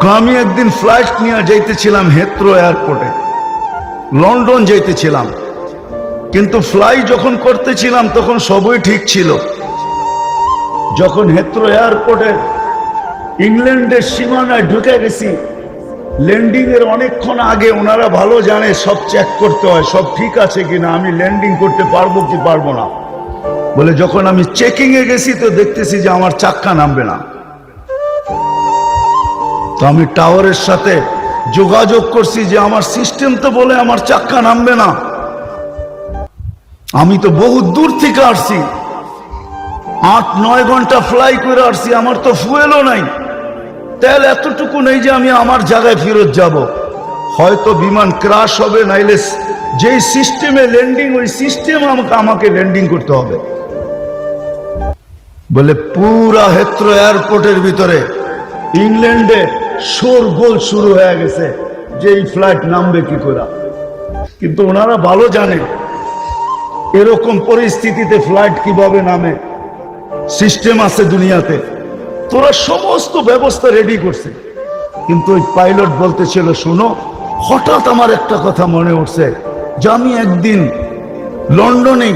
আমি একদিন ফ্লাইট নিয়ে যাইতেছিলাম হেত্রো এয়ারপোর্টে লন্ডন যাইতেছিলাম। কিন্তু ফ্লাই যখন করতেছিলাম, তখন সবই ঠিক ছিল। যখন হেত্রো এয়ারপোর্টে ইংল্যান্ডের সীমানায় ঢুকে গেছি ল্যান্ডিং এর অনেকক্ষণ আগে ওনারা ভালো জানে, সব চেক করতে হয়, সব ঠিক আছে কিনা, আমি ল্যান্ডিং করতে পারব কি পারব না। বলে, যখন আমি চেকিং এ গেছি, তো দেখতেছি যে আমার চাক্কা নামবে না। তো আমি টাওয়ারের সাথে যোগাযোগ করছি যে আমার সিস্টেম তো বলে আমার চাক্কা নামবে না। আমি তো বহু দূর থেকে আসছি। আট, নয় ঘণ্টা ফ্লাই করে আসছি, আমার তো ফুয়েলও নাই। তেল এতটুকু নেই যে আমি আমার জায়গায় ফেরত যাব। হয়তো বিমান ক্রাশ হবে, নাইলে যেই সিস্টেমে ল্যান্ডিং ওই সিস্টেম আমাকে আমাকে ল্যান্ডিং করতে হবে। বলে পুরা হেত্র এয়ারপোর্টের ভিতরে ইংল্যান্ডে শোরগোল শুরু হয়ে গেছে যে এই ফ্লাইট নামবে কি করে? কিন্তু ওনারা ভালো জানে, এরকম পরিস্থিতিতে ফ্লাইট কীভাবে নামে সিস্টেম আছে দুনিয়াতে। তোরা সমস্ত ব্যবস্থা রেডি করছে। কিন্তু ওই পাইলট বলতেছিল, শোনো, হঠাৎ আমার একটা কথা মনে উঠছে। যে আমি একদিন লন্ডনে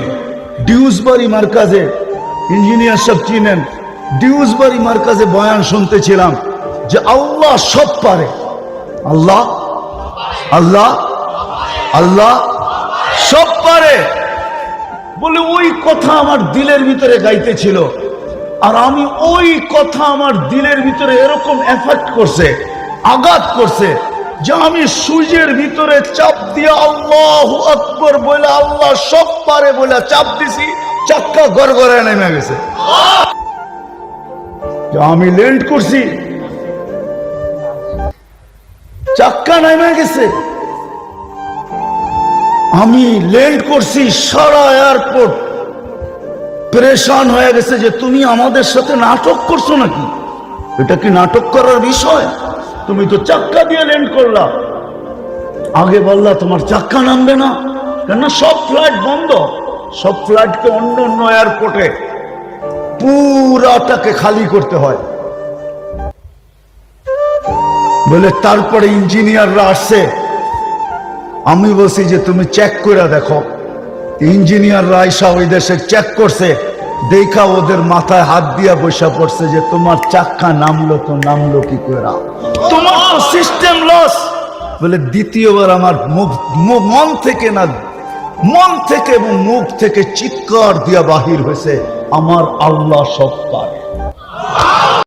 ডিউসবারি মার্কাজে ইঞ্জিনিয়ার সব চিনেন, ডিউসবারি মার্কাজে বয়ান শুনতেছিলাম। যে আল্লাহ সব পারে। আল্লাহ আল্লাহ আল্লাহ সব পারে। বলে ওই কথা আমার দিলের ভিতরে গাইতেছিল। আর আমি ওই কথা আমার দিলের ভিতরে এরকম এফেক্ট করছে, আঘাত করছে যে আমি সূর্যের ভিতরে চাপ দিয়ে আল্লাহ আকবর বলে আল্লাহ সব পারে বলে চাপ দিছি, চাক্কা গড়গড়ে নেমে গেছে। আমি ল্যান্ড করছি গেছে। আমি করছি, সারা এয়ারপোর্ট পরেশান হয়ে গেছে যে তুমি আমাদের সাথে নাটক করছ নাকি? এটা কি নাটক করার বিষয়? তুমি তো চাক্কা দিয়ে ল্যান্ড করলা। আগে বললা, তোমার চাক্কা নামবে না কেন সব ফ্লাইট বন্ধ। সব ফ্লাইটকে অন্য অন্য এয়ারপোর্টে পুরাটাকে খালি করতে হয়। বলে, তারপরে ইঞ্জিনিয়াররা আসছে। আমি বলছি যে, তুমি চেক করে দেখো। ইঞ্জিনিয়াররা আইসা ওই দেশে চেক করছে। দেখা ওদের মাথায় হাত দিয়া বসা পড়ছে যে, তোমার চাক্কা নামলো তো নামলো কি করে তোমার তো সিস্টেম লস বলে, দ্বিতীয়বার আমার মুখ মন থেকে না, মন থেকে এবং মুখ থেকে চিৎকার দিয়া বাহির হয়েছে। আমার আল্লাহ সব পারে